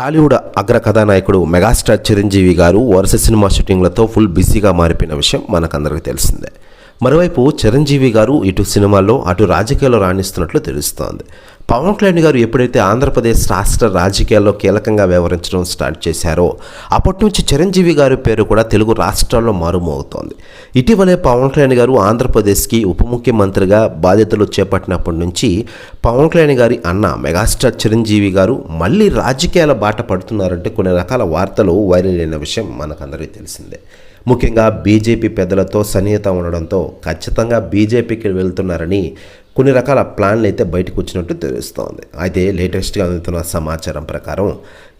టాలీవుడ్ అగ్ర కథానాయకుడు మెగాస్టార్ చిరంజీవి గారు వరుస సినిమా షూటింగ్లతో ఫుల్ బిజీగా మారిపోయిన విషయం మనకందరికీ తెలిసిందే. మరోవైపు చిరంజీవి గారు ఇటు సినిమాల్లో అటు రాజకీయాల్లో రాణిస్తున్నట్లు తెలుస్తోంది. పవన్ కళ్యాణ్ గారు ఎప్పుడైతే ఆంధ్రప్రదేశ్ రాష్ట్ర రాజకీయాల్లో కీలకంగా వ్యవహరించడం స్టార్ట్ చేశారో అప్పటి నుంచి చిరంజీవి గారి పేరు కూడా తెలుగు రాష్ట్రాల్లో మారుమోగుతోంది. ఇటీవలే పవన్ కళ్యాణ్ గారు ఆంధ్రప్రదేశ్కి ఉప ముఖ్యమంత్రిగా బాధ్యతలు చేపట్టినప్పటి నుంచి పవన్ కళ్యాణ్ గారి అన్న మెగాస్టార్ చిరంజీవి గారు మళ్ళీ రాజకీయాల బాట పడుతున్నారంటే కొన్ని రకాల వార్తలు వైరల్ అయిన విషయం మనకందరికీ తెలిసిందే. ముఖ్యంగా బీజేపీ పెద్దలతో సన్నిహిత ఉండడంతో ఖచ్చితంగా బీజేపీకి వెళ్తున్నారని కొన్ని రకాల ప్లాన్లు అయితే బయటకు వచ్చినట్టు తెలుస్తోంది. అయితే లేటెస్ట్గా అందుతున్న సమాచారం ప్రకారం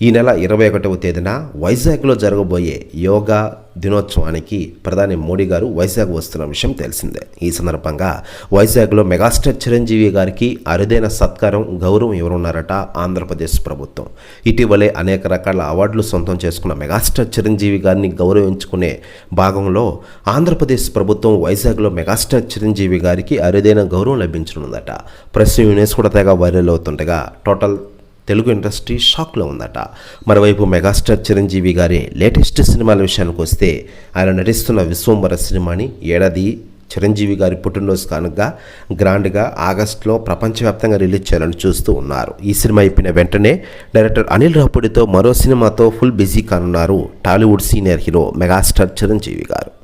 ఈ నెల ఇరవై ఒకటవ తేదీన వైజాగ్లో జరగబోయే యోగా దినోత్సవానికి ప్రధాని మోడీ గారు వైజాగ్ వస్తున్న విషయం తెలిసిందే. ఈ సందర్భంగా వైజాగ్లో మెగాస్టార్ చిరంజీవి గారికి అరుదైన సత్కారం గౌరవం ఎవరున్నారట ఆంధ్రప్రదేశ్ ప్రభుత్వం. ఇటీవలే అనేక రకాల అవార్డులు సొంతం చేసుకున్న మెగాస్టార్ చిరంజీవి గారిని గౌరవించుకునే భాగంలో ఆంధ్రప్రదేశ్ ప్రభుత్వం వైజాగ్లో మెగాస్టార్ చిరంజీవి గారికి అరుదైన గౌరవం లభించనుందట. ప్రెస్ యూనియన్స్ కూడా తెగ వైరల్ అవుతుండగా టోటల్ తెలుగు ఇండస్ట్రీ షాక్లో ఉందట. మరోవైపు మెగాస్టార్ చిరంజీవి గారి లేటెస్ట్ సినిమాల విషయానికి వస్తే ఆయన నటిస్తున్న విశ్వంబర సినిమాని ఏడాది చిరంజీవి గారి పుట్టినరోజు కానుక గ్రాండ్గా ఆగస్టులో ప్రపంచవ్యాప్తంగా రిలీజ్ చేయాలని చూస్తూ ఉన్నారు. ఈ సినిమా అయిపోయిన వెంటనే డైరెక్టర్ అనిల్ రాపుడితో మరో సినిమాతో ఫుల్ బిజీ కానున్నారు Tollywood senior hero megastar Chiranjeevi garu.